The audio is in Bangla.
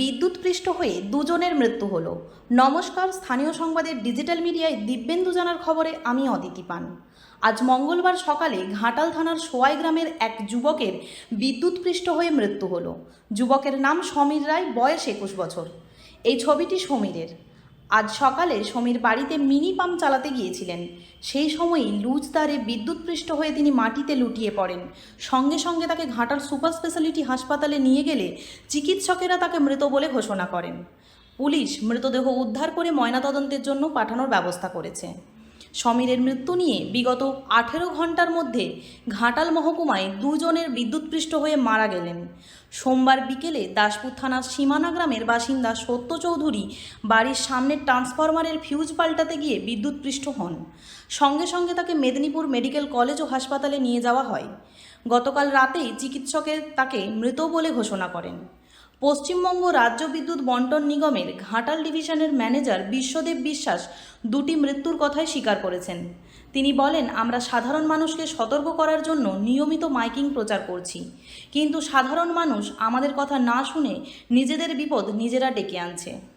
বিদ্যুৎপৃষ্ট হয়ে দুজনের মৃত্যু হল। নমস্কার, স্থানীয় সংবাদের ডিজিটাল মিডিয়ায় দিব্যেন্দু জানার খবরে আমি অদিতি পান। আজ মঙ্গলবার সকালে ঘাটাল থানার সোয়াই গ্রামের এক যুবকের বিদ্যুৎপৃষ্ট হয়ে মৃত্যু হল। যুবকের নাম সমীর রায়, বয়স একুশ বছর। এই ছবিটি সমীরের। আজ সকালে সমীর বাড়িতে মিনি পাম্প চালাতে গিয়েছিলেন। সেই সময়ই লুজ তারে বিদ্যুৎপৃষ্ট হয়ে তিনি মাটিতে লুটিয়ে পড়েন। সঙ্গে সঙ্গে তাকে ঘাটার সুপার স্পেশালিটি হাসপাতালে নিয়ে গেলে চিকিৎসকেরা তাকে মৃত বলে ঘোষণা করেন। পুলিশ মৃতদেহ উদ্ধার করে ময়নাতদন্তের জন্য পাঠানোর ব্যবস্থা করেছে। সমীরের মৃত্যু নিয়ে বিগত আঠেরো ঘণ্টার মধ্যে ঘাটাল মহকুমায় দুজনের বিদ্যুৎপৃষ্ট হয়ে মারা গেলেন। সোমবার বিকেলে দাসপুর থানার সীমানা গ্রামের বাসিন্দা সত্য চৌধুরী বাড়ির সামনের ট্রান্সফরমারের ফিউজ পাল্টাতে গিয়ে বিদ্যুৎপৃষ্ট হন। সঙ্গে সঙ্গে তাকে মেদিনীপুর মেডিকেল কলেজ ও হাসপাতালে নিয়ে যাওয়া হয়। গতকাল রাতেই চিকিৎসকের তাকে মৃত বলে ঘোষণা করেন। পশ্চিমবঙ্গ রাজ্য বিদ্যুৎ বন্টন নিগমের ঘাটাল ডিভিশনের ম্যানেজার বিশ্বদেব বিশ্বাস দুটি মৃত্যুর কথাই স্বীকার করেছেন। তিনি বলেন, আমরা সাধারণ মানুষকে সতর্ক করার জন্য নিয়মিত মাইকিং প্রচার করছি। কিন্তু সাধারণ মানুষ আমাদের কথা না শুনে নিজেদের বিপদ নিজেরা ডেকে আনছে।